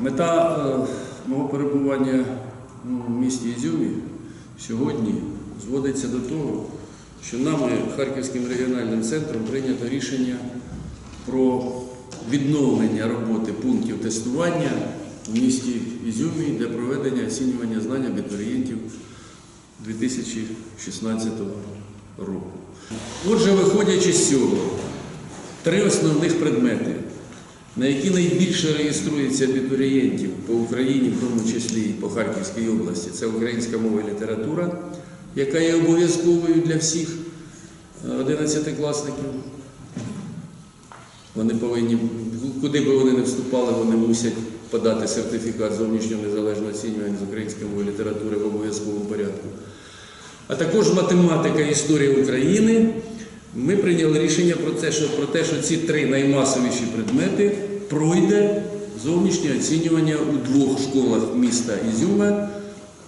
Мета е, мого перебування ну, в місті Ізюмі сьогодні зводиться до того, що нами Харківським регіональним центром прийнято рішення про відновлення роботи пунктів тестування в місті Ізюмі для проведення оцінювання знань абітурієнтів 2016 року. Отже, виходячи з цього, три основних предмети, на які найбільше реєструється абітурієнтів по Україні, в тому числі і по Харківській області, це українська мова і література, яка є обов'язковою для всіх е, 11-класників. Вони повинні, куди би вони не вступали, вони мусять подати сертифікат зовнішнього незалежного оцінювання з української мови літератури в обов'язковому порядку. А також математика і історія України. Ми прийняли рішення про те, що, про те, що ці три наймасовіші предмети пройде зовнішнє оцінювання у двох школах міста Ізюма.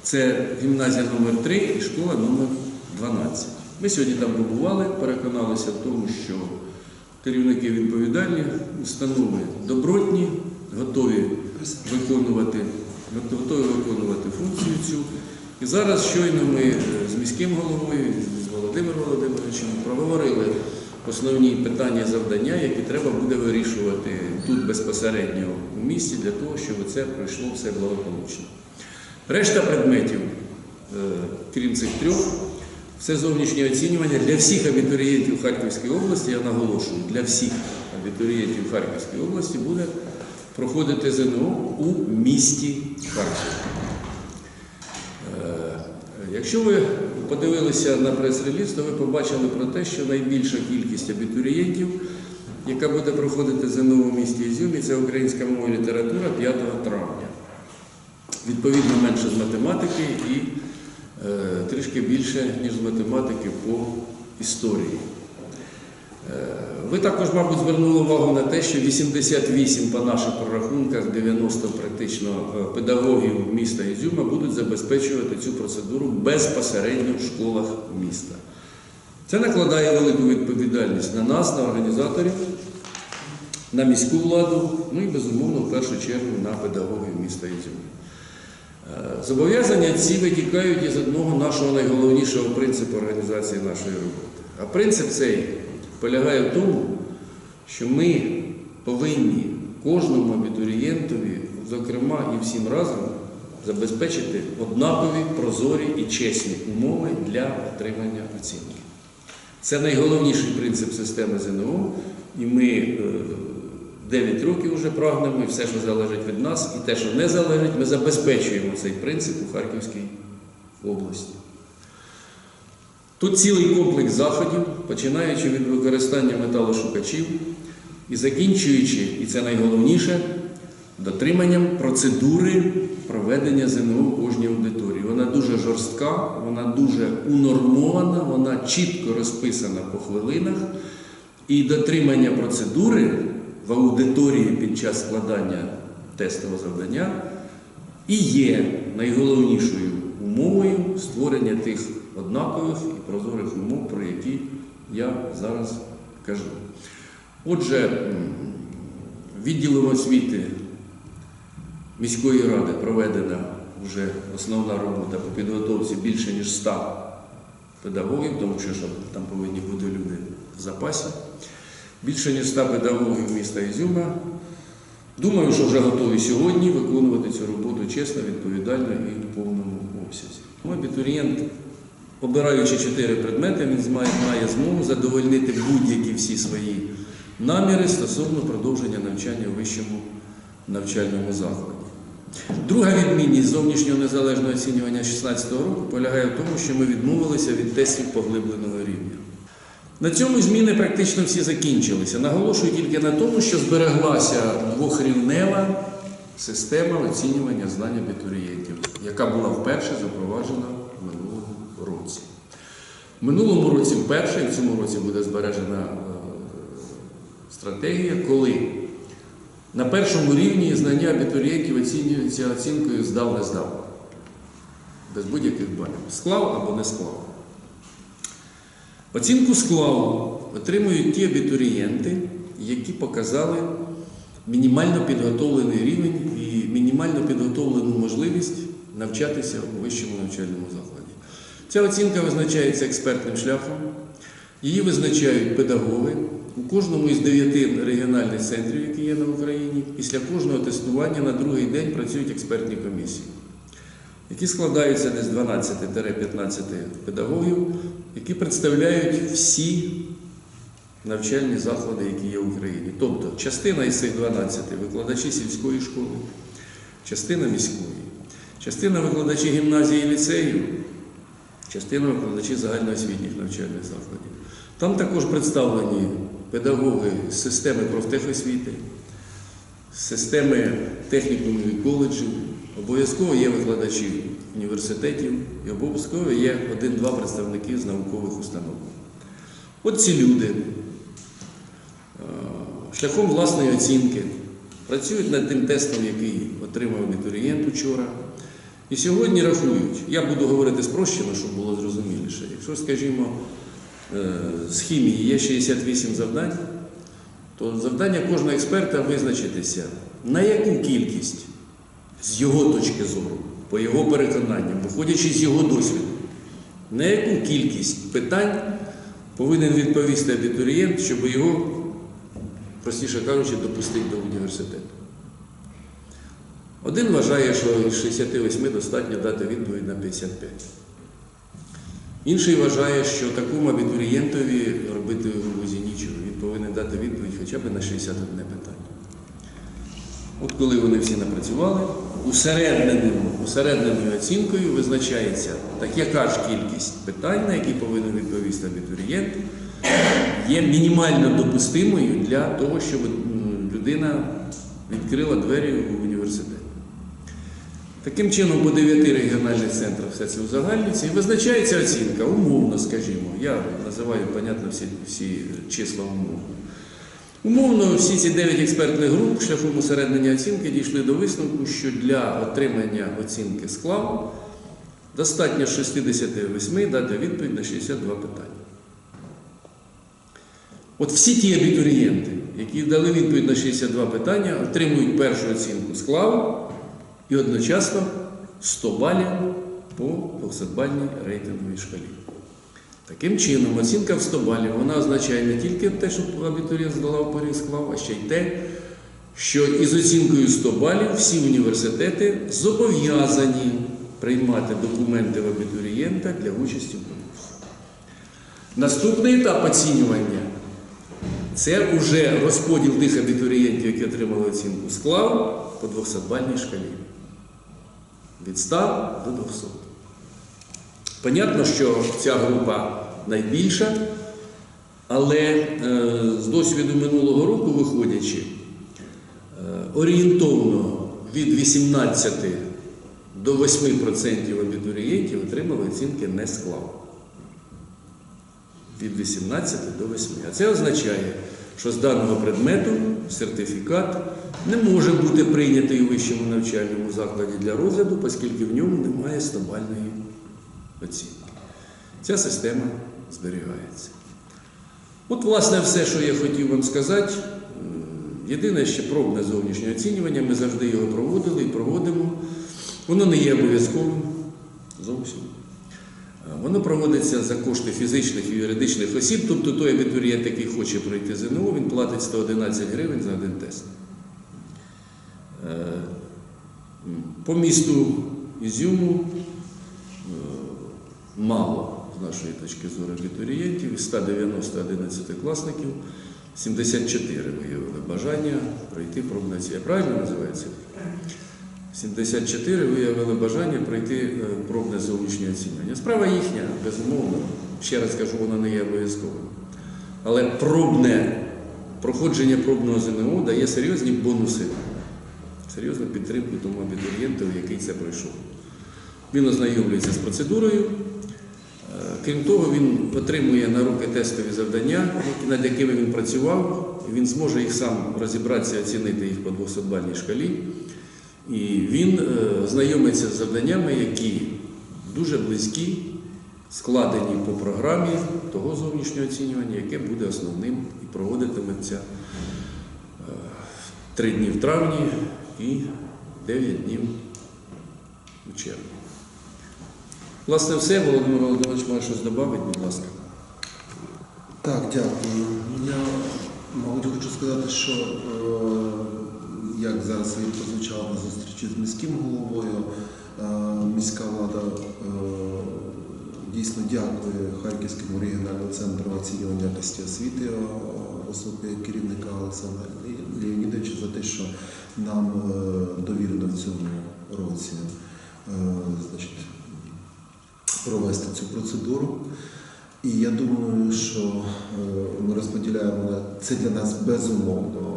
Це гімназія номер 3 і школа номер 12. Ми сьогодні там побували, переконалися в тому, що керівники відповідальні, установи добротні, готові виконувати, готові виконувати функцію цю. І зараз щойно ми е, з міським головою, з Володимиром Володимировичем проговорили основні питання завдання, які треба буде вирішувати тут безпосередньо у місті для того, щоб це пройшло все благополучно. Решта предметів, е, крім цих трьох, все зовнішнє оцінювання для всіх абітурієнтів Харківської області, я наголошую, для всіх абітурієнтів Харківської області буде проходити ЗНО у місті Харків. Е, Якщо ви подивилися на прес-реліз, то ви побачили про те, що найбільша кількість абітурієнтів, яка буде проходити ЗНО у місті Ізюмі, це українська мова і література 5 травня. Відповідно, менше з математики і е, трішки більше, ніж з математики по історії. Е, Ви також, мабуть, звернули увагу на те, що 88 по наших прорахунках, 90 практично е, педагогів міста Ізюма будуть забезпечувати цю процедуру безпосередньо в школах міста. Це накладає велику відповідальність на нас, на організаторів, на міську владу, ну і безумовно, в першу чергу, на педагогів міста Ізюма. Е, Зобов'язання ці витікають із одного нашого найголовнішого принципу організації нашої роботи. А принцип цей полягає в тому, що ми повинні кожному абітурієнтові, зокрема і всім разом, забезпечити однакові, прозорі і чесні умови для отримання оцінки. Це найголовніший принцип системи ЗНО, і ми е, 9 років вже прагнемо, і все, що залежить від нас, і те, що не залежить, ми забезпечуємо цей принцип у Харківській області. Тут цілий комплекс заходів, починаючи від використання металошукачів і закінчуючи, і це найголовніше, дотриманням процедури проведення ЗНО кожній аудиторії. Вона дуже жорстка, вона дуже унормована, вона чітко розписана по хвилинах. І дотримання процедури в аудиторії під час складання тестового завдання і є найголовнішою умовою створення тих однакових і прозорих умов, про які я зараз кажу. Отже, відділом освіти міської ради проведена вже основна робота по підготовці більше ніж 100 педагогів, тому що там повинні бути люди в запасі. Більше ніж 100 педагогів міста Ізюма. Думаю, що вже готові сьогодні виконувати цю роботу чесно, відповідально і в повному обсязі. Абітурієнт, обираючи чотири предмети, він має, змогу задовольнити будь-які всі свої наміри стосовно продовження навчання в вищому навчальному закладі. Друга відмінність зовнішнього незалежного оцінювання 2016 року полягає в тому, що ми відмовилися від тестів поглибленого рівня. На цьому зміни практично всі закінчилися. Наголошую тільки на тому, що збереглася двохрівнева система оцінювання знань абітурієнтів, яка була вперше запроваджена році. В минулому році вперше, і в цьому році буде збережена е, стратегія, коли на першому рівні знання абітурієнтів оцінюються оцінкою здав не здав. Без будь-яких балів. Склав або не склав. Оцінку склав отримують ті абітурієнти, які показали мінімально підготовлений рівень і мінімально мінімально підготовлену можливість навчатися у вищому навчальному закладі. Ця оцінка визначається експертним шляхом. Її визначають педагоги у кожному із дев'яти регіональних центрів, які є на Україні. Після кожного тестування на другий день працюють експертні комісії, які складаються десь 12-15 педагогів, які представляють всі навчальні заклади, які є в Україні. Тобто частина із цих 12 викладачі сільської школи, частина міської, частина викладачі гімназії і ліцеїв, частина викладачі загальноосвітніх навчальних закладів. Там також представлені педагоги з системи профтехосвіти, з системи технікумів і коледжів. Обов'язково є викладачі університетів і обов'язково є один-два представники з наукових установ. От ці люди е, шляхом власної оцінки працюють над тим тестом, який отримав абітурієнт учора. І сьогодні рахують, я буду говорити спрощено, щоб було зрозуміліше. Якщо, скажімо, е, з хімії є 68 завдань, то завдання кожного експерта визначитися, на яку кількість з його точки зору, по його переконанням, виходячи з його досвіду, на яку кількість питань повинен відповісти абітурієнт, щоб його, простіше кажучи, допустити до університету. Один вважає, що із 68 достатньо дати відповідь на 55. Інший вважає, що такому абітурієнтові робити в вузі нічого. Він повинен дати відповідь хоча б на 61 питання. От коли вони всі напрацювали, усередненою, оцінкою визначається, так яка ж кількість питань, на які повинен відповісти абітурієнт, є мінімально допустимою для того, щоб людина відкрила двері університет. Таким чином, по дев'яти регіональних центрах все це узагальнюється і визначається оцінка, умовно, скажімо. Я називаю, понятно, всі, всі числа умовно. Умовно, всі ці дев'ять експертних груп шляхом усереднення оцінки дійшли до висновку, що для отримання оцінки склав достатньо 68 дати відповідь на 62 питання. От всі ті абітурієнти, які дали відповідь на 62 питання, отримують першу оцінку склав і одночасно 100 балів по 200-бальній рейтинговій шкалі. Таким чином, оцінка в 100 балів вона означає не тільки те, що абітурієнт здолав поріг склав, а ще й те, що із оцінкою 100 балів всі університети зобов'язані приймати документи в абітурієнта для участі в конкурсі. Наступний етап оцінювання це вже розподіл тих абітурієнтів, які отримали оцінку склав по 200-бальній шкалі. Від 100 до 200. Понятно, що ця група найбільша, але е, з досвіду минулого року виходячи, е, орієнтовно від 18 до 8% абітурієнтів отримали оцінки не склав. Від 18 до 8. А це означає, що з даного предмету сертифікат не може бути прийнятий у вищому навчальному закладі для розгляду, оскільки в ньому немає 100-бальної оцінки. Ця система зберігається. От, власне, все, що я хотів вам сказати. Єдине ще пробне зовнішнє оцінювання, ми завжди його проводили і проводимо. Воно не є обов'язковим зовсім. Воно проводиться за кошти фізичних і юридичних осіб, тобто той абітурієнт, який хоче пройти ЗНО, він платить 111 гривень за один тест. Е, По місту Ізюму е, мало з нашої точки зору абітурієнтів, із 190 11-класників 74 виявили бажання пройти пробне оцінювання. Я правильно називаю цифру? 74 виявили бажання пройти е, пробне зовнішнє оцінювання. Справа їхня, безумовно. Ще раз кажу, вона не є обов'язковим. Але пробне проходження пробного ЗНО дає серйозні бонуси, серйозну підтримку тому абітурієнту, який це пройшов. Він ознайомлюється з процедурою. Е, Крім того, він отримує на руки тестові завдання, над якими він працював, він зможе їх сам розібратися, оцінити їх по 200-бальній шкалі. І він е, знайомиться з завданнями, які дуже близькі, складені по програмі того зовнішнього оцінювання, яке буде основним і проводитиметься е, три дні в травні і 9 днів у червні. Власне, все. Володимир Володимирович має щось додати, будь ласка. Так, дякую. Я, мабуть, хочу сказати, що е, як зараз і прозвучало на зустрічі з міським головою, е, міська влада е, дійсно дякує Харківському регіональному центру оцінювання якості освіти керівника Олександра Леонідовича за те, що нам е, довірено в цьому році е, провести цю процедуру. І я думаю, що е, ми розподіляємо це для нас безумовно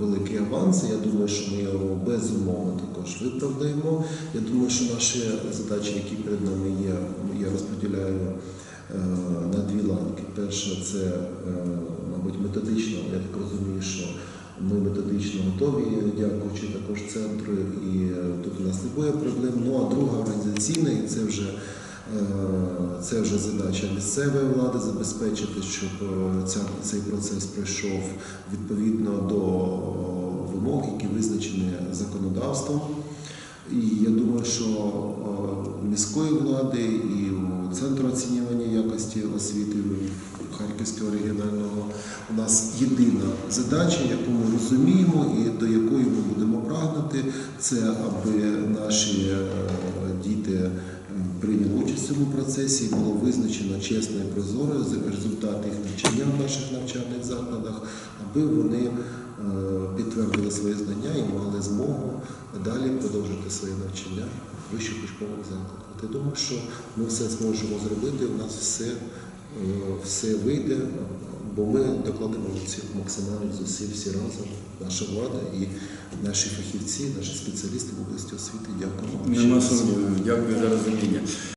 великий аванс. Я думаю, що ми його безумовно також виправдаємо. Я думаю, що наші задачі, які перед нами є, я розподіляю на дві ланки. Перша це, е, мабуть, методично. Я так розумію, що ми методично готові, дякуючи також центру, і е, тут у нас не буде проблем. Ну а друга організаційна, і це вже Е, Це вже задача місцевої влади забезпечити, щоб е, ця, цей процес пройшов відповідно до е, вимог, які визначені законодавством. І я думаю, що е, міської влади і центру оцінювання якості освіти Харківського регіонального у нас єдина задача, яку ми розуміємо і до якої ми будемо прагнути, це аби наші е, діти прийняли участь в цьому процесі і було визначено чесно і прозоро результат їх навчання в наших навчальних закладах, аби вони е, підтвердили свої знання і мали змогу далі продовжити своє навчання в вищих учбових закладах. Я думаю, що ми все зможемо зробити. У нас все, е, все вийде, бо ми докладемо цих максимальних зусиль всі разом, наша влада і наші фахівці, наші спеціалісти в області освіти. Дякуємо. вам Нема сумніву. Дякую за розуміння.